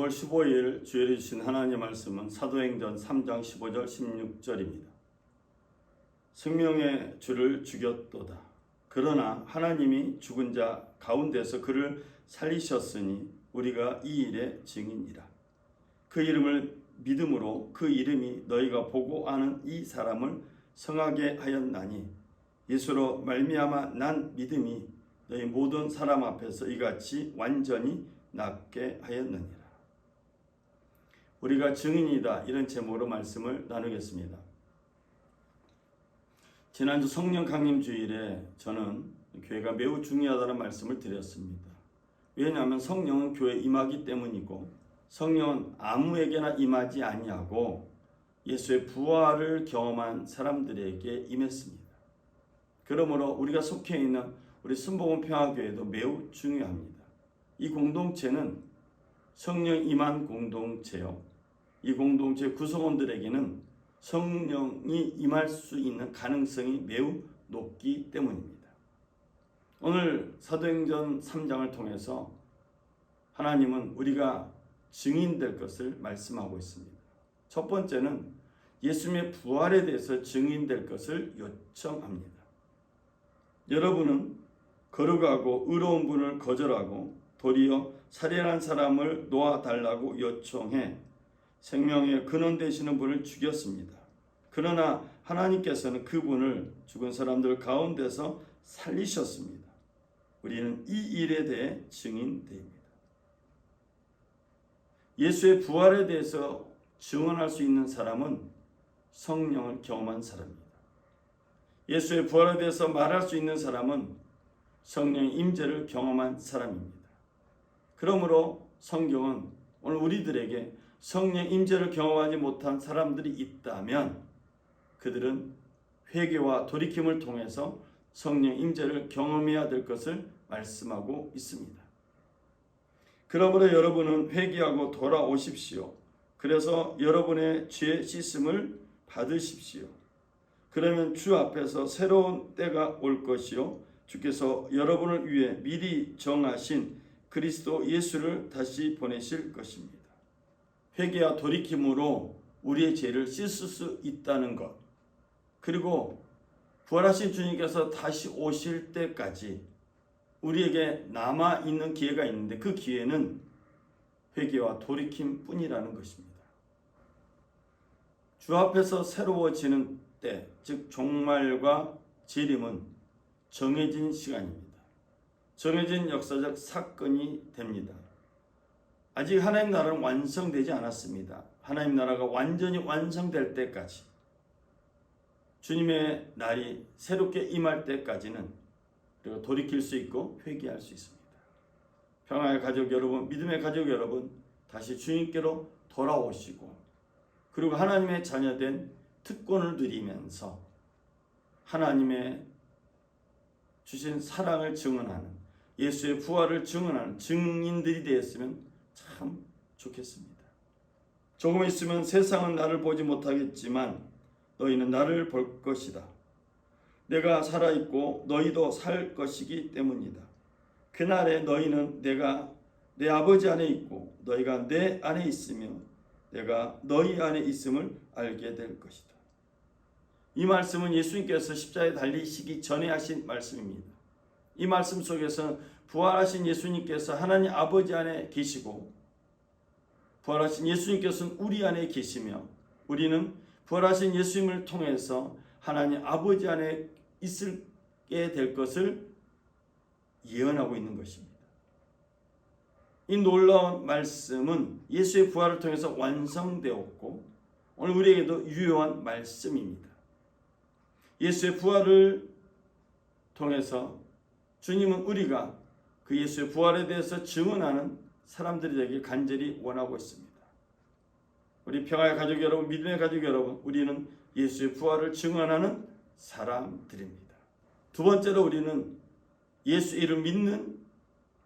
6월 15일 주일에 주신 하나님의 말씀은 사도행전 3장 15절 16절입니다. 생명의 주를 죽였도다. 그러나 하나님이 죽은 자 가운데서 그를 살리셨으니 우리가 이 일의 증인이라. 그 이름을 믿음으로 그 이름이 너희가 보고 아는 이 사람을 성하게 하였나니 예수로 말미암아 난 믿음이 너희 모든 사람 앞에서 이같이 완전히 낫게 하였느니라. 우리가 증인이다 이런 제목으로 말씀을 나누겠습니다. 지난주 성령 강림 주일에 저는 교회가 매우 중요하다는 말씀을 드렸습니다. 왜냐하면 성령은 교회 임하기 때문이고 성령은 아무에게나 임하지 아니하고 예수의 부활을 경험한 사람들에게 임했습니다. 그러므로 우리가 속해 있는 우리 순복음 평화교회도 매우 중요합니다. 이 공동체는 성령 임한 공동체요. 이 공동체 구성원들에게는 성령이 임할 수 있는 가능성이 매우 높기 때문입니다. 오늘 사도행전 3장을 통해서 하나님은 우리가 증인될 것을 말씀하고 있습니다. 첫 번째는 예수님의 부활에 대해서 증인될 것을 요청합니다. 여러분은 거룩하고 의로운 분을 거절하고 도리어 살인한 사람을 놓아달라고 요청해 생명의 근원 되시는 분을 죽였습니다. 그러나 하나님께서는 그분을 죽은 사람들 가운데서 살리셨습니다. 우리는 이 일에 대해 증인됩니다. 예수의 부활에 대해서 증언할 수 있는 사람은 성령을 경험한 사람입니다. 예수의 부활에 대해서 말할 수 있는 사람은 성령의 임재를 경험한 사람입니다. 그러므로 성경은 오늘 우리들에게 성령 임재를 경험하지 못한 사람들이 있다면 그들은 회개와 돌이킴을 통해서 성령 임재를 경험해야 될 것을 말씀하고 있습니다. 그러므로 여러분은 회개하고 돌아오십시오. 그래서 여러분의 죄 씻음을 받으십시오. 그러면 주 앞에서 새로운 때가 올 것이요 주께서 여러분을 위해 미리 정하신 그리스도 예수를 다시 보내실 것입니다. 회개와 돌이킴으로 우리의 죄를 씻을 수 있다는 것. 그리고 부활하신 주님께서 다시 오실 때까지 우리에게 남아 있는 기회가 있는데 그 기회는 회개와 돌이킴 뿐이라는 것입니다. 주 앞에서 새로워지는 때, 즉 종말과 재림은 정해진 시간입니다. 정해진 역사적 사건이 됩니다. 아직 하나님 나라는 완성되지 않았습니다. 하나님 나라가 완전히 완성될 때까지 주님의 날이 새롭게 임할 때까지는 그리고 돌이킬 수 있고 회개할 수 있습니다. 평화의 가족 여러분, 믿음의 가족 여러분, 다시 주님께로 돌아오시고 그리고 하나님의 자녀된 특권을 누리면서 하나님의 주신 사랑을 증언하는 예수의 부활을 증언하는 증인들이 되었으면 참 좋겠습니다. 조금 있으면 세상은 나를 보지 못하겠지만 너희는 나를 볼 것이다. 내가 살아있고 너희도 살 것이기 때문이다. 그날에 너희는 내가 내 아버지 안에 있고 너희가 내 안에 있으며 내가 너희 안에 있음을 알게 될 것이다. 이 말씀은 예수님께서 십자가에 달리시기 전에 하신 말씀입니다. 이 말씀 속에서 부활하신 예수님께서 하나님 아버지 안에 계시고 부활하신 예수님께서는 우리 안에 계시며 우리는 부활하신 예수님을 통해서 하나님 아버지 안에 있게 될 것을 예언하고 있는 것입니다. 이 놀라운 말씀은 예수의 부활을 통해서 완성되었고 오늘 우리에게도 유효한 말씀입니다. 예수의 부활을 통해서 주님은 우리가 그 예수의 부활에 대해서 증언하는 사람들이 되길 간절히 원하고 있습니다. 우리 평화의 가족 여러분, 믿음의 가족 여러분, 우리는 예수의 부활을 증언하는 사람들입니다. 두 번째로 우리는 예수 이름 믿는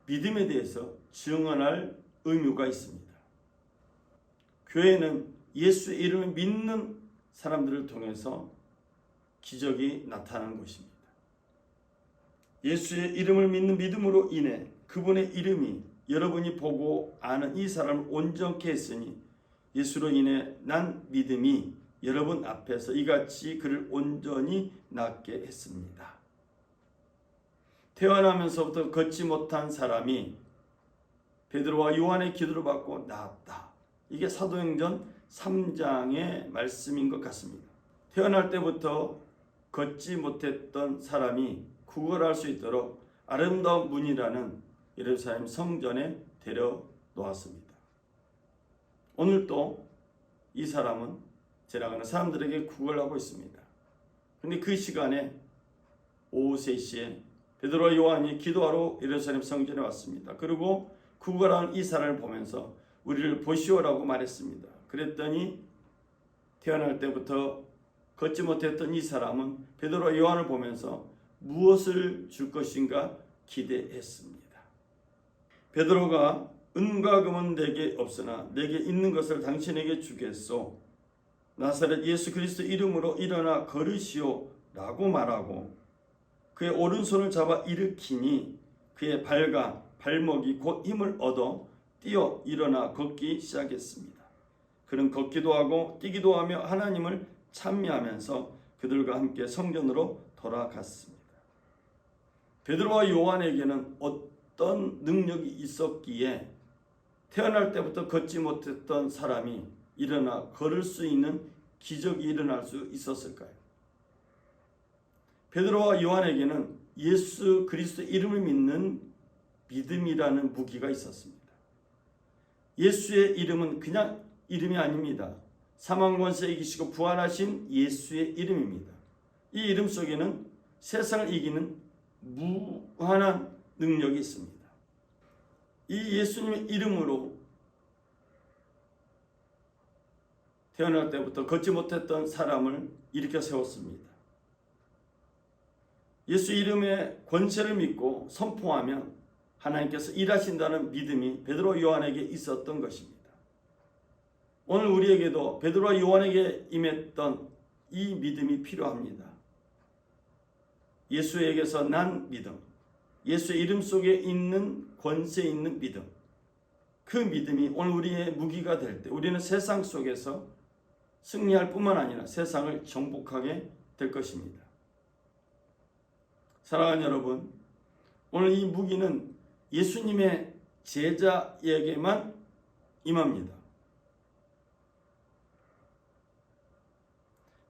믿음에 대해서 증언할 의무가 있습니다. 교회는 예수 이름을 믿는 사람들을 통해서 기적이 나타나는 것입니다. 예수의 이름을 믿는 믿음으로 인해 그분의 이름이 여러분이 보고 아는 이 사람을 온전케 했으니 예수로 인해 난 믿음이 여러분 앞에서 이같이 그를 온전히 낫게 했습니다. 태어나면서부터 걷지 못한 사람이 베드로와 요한의 기도를 받고 나았다. 이게 사도행전 3장의 말씀인 것 같습니다. 태어날 때부터 걷지 못했던 사람이 구걸할 수 있도록 아름다운 문이라는 예루살렘 성전에 데려 놓았습니다. 오늘 또이 사람은 지나가는 사람들에게 구걸하고 있습니다. 근데 그 시간에 오후 3시에 베드로와 요한이 기도하러 예루살렘 성전에 왔습니다. 그리고 구걸하는 이 사람을 보면서 우리를 보시오라고 말했습니다. 그랬더니 태어날 때부터 걷지 못했던 이 사람은 베드로와 요한을 보면서 무엇을 줄 것인가 기대했습니다. 베드로가 은과 금은 내게 없으나 내게 있는 것을 당신에게 주겠소. 나사렛 예수 그리스도 이름으로 일어나 걸으시오 라고 말하고 그의 오른손을 잡아 일으키니 그의 발과 발목이 곧 힘을 얻어 뛰어 일어나 걷기 시작했습니다. 그는 걷기도 하고 뛰기도 하며 하나님을 찬미하면서 그들과 함께 성전으로 돌아갔습니다. 베드로와 요한에게는 어떤 능력이 있었기에 태어날 때부터 걷지 못했던 사람이 일어나 걸을 수 있는 기적이 일어날 수 있었을까요? 베드로와 요한에게는 예수 그리스도 이름을 믿는 믿음이라는 무기가 있었습니다. 예수의 이름은 그냥 이름이 아닙니다. 사망 권세 이기시고 부활하신 예수의 이름입니다. 이 이름 속에는 세상을 이기는 무한한 능력이 있습니다. 이 예수님의 이름으로 태어날 때부터 걷지 못했던 사람을 일으켜 세웠습니다. 예수 이름의 권세를 믿고 선포하면 하나님께서 일하신다는 믿음이 베드로 요한에게 있었던 것입니다. 오늘 우리에게도 베드로와 요한에게 임했던 이 믿음이 필요합니다. 예수에게서 난 믿음, 예수의 이름 속에 있는 권세 있는 믿음, 그 믿음이 오늘 우리의 무기가 될 때 우리는 세상 속에서 승리할 뿐만 아니라 세상을 정복하게 될 것입니다. 사랑하는 여러분, 오늘 이 무기는 예수님의 제자에게만 임합니다.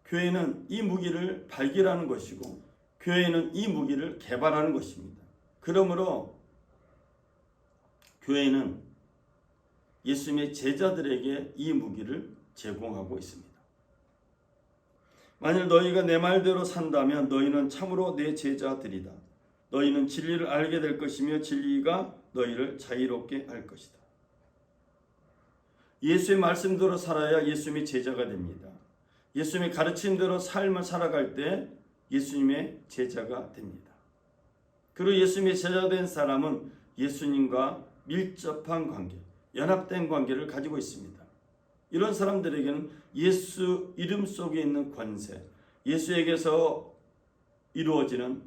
교회는 이 무기를 발견하는 것이고 교회는 이 무기를 개발하는 것입니다. 그러므로 교회는 예수님의 제자들에게 이 무기를 제공하고 있습니다. 만일 너희가 내 말대로 산다면 너희는 참으로 내 제자들이다. 너희는 진리를 알게 될 것이며 진리가 너희를 자유롭게 할 것이다. 예수의 말씀대로 살아야 예수님의 제자가 됩니다. 예수님의 가르침대로 삶을 살아갈 때 예수님의 제자가 됩니다. 그리고 예수님의 제자된 사람은 예수님과 밀접한 관계, 연합된 관계를 가지고 있습니다. 이런 사람들에게는 예수 이름 속에 있는 권세, 예수에게서 이루어지는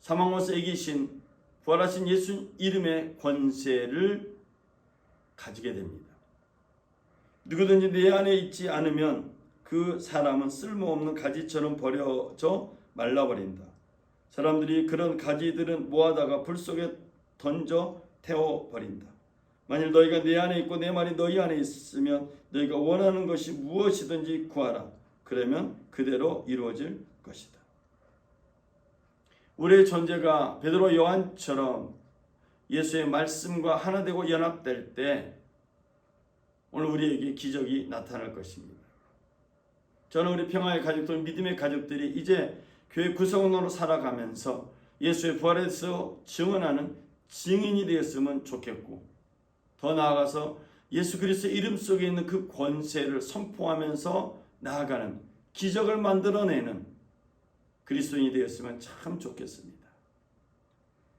사망원서 이기신 부활하신 예수 이름의 권세를 가지게 됩니다. 누구든지 내 안에 있지 않으면 그 사람은 쓸모없는 가지처럼 버려져 말라버린다. 사람들이 그런 가지들은 모아다가 불 속에 던져 태워버린다. 만일 너희가 내 안에 있고 내 말이 너희 안에 있으면 너희가 원하는 것이 무엇이든지 구하라. 그러면 그대로 이루어질 것이다. 우리의 존재가 베드로 요한처럼 예수의 말씀과 하나 되고 연합될 때 오늘 우리에게 기적이 나타날 것입니다. 저는 우리 평화의 가족들, 믿음의 가족들이 이제 교회 구성원으로 살아가면서 예수의 부활에서 증언하는 증인이 되었으면 좋겠고 더 나아가서 예수 그리스도 이름 속에 있는 그 권세를 선포하면서 나아가는 기적을 만들어내는 그리스도인이 되었으면 참 좋겠습니다.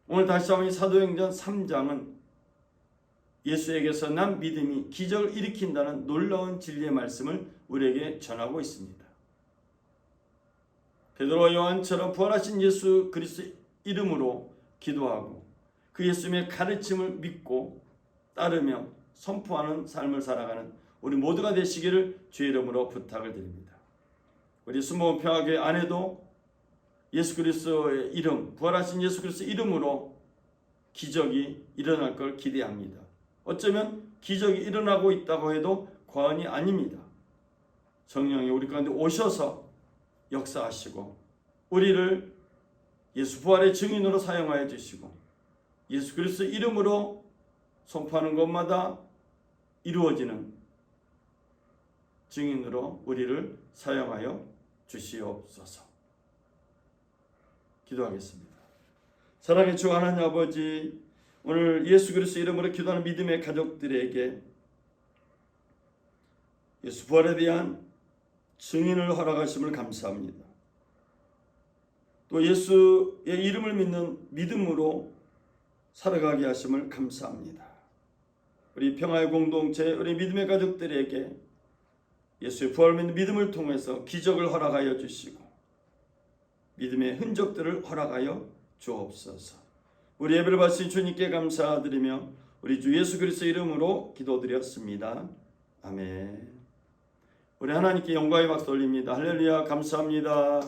오늘 다시 한번 사도행전 3장은 예수에게서 난 믿음이 기적을 일으킨다는 놀라운 진리의 말씀을 우리에게 전하고 있습니다. 베드로와 요한처럼 부활하신 예수 그리스도 이름으로 기도하고 그 예수님의 가르침을 믿고 따르며 선포하는 삶을 살아가는 우리 모두가 되시기를 주의 이름으로 부탁을 드립니다. 우리 수모 평화교회 안에도 예수 그리스도의 이름, 부활하신 예수 그리스도 이름으로 기적이 일어날 걸 기대합니다. 어쩌면 기적이 일어나고 있다고 해도 과언이 아닙니다. 성령이 우리 가운데 오셔서 역사하시고 우리를 예수 부활의 증인으로 사용하여 주시고 예수 그리스도 이름으로 선포하는 것마다 이루어지는 증인으로 우리를 사용하여 주시옵소서. 기도하겠습니다. 사랑의 주 하나님 아버지 오늘 예수 그리스도 이름으로 기도하는 믿음의 가족들에게 예수 부활에 대한 증인을 허락하심을 감사합니다. 또 예수의 이름을 믿는 믿음으로 살아가게 하심을 감사합니다. 우리 평화의 공동체, 우리 믿음의 가족들에게 예수의 부활 믿는 믿음을 통해서 기적을 허락하여 주시고 믿음의 흔적들을 허락하여 주옵소서. 우리 예배를 받으신 주님께 감사드리며 우리 주 예수 그리스도 이름으로 기도드렸습니다. 아멘. 우리 하나님께 영광의 박수 올립니다. 할렐루야 감사합니다.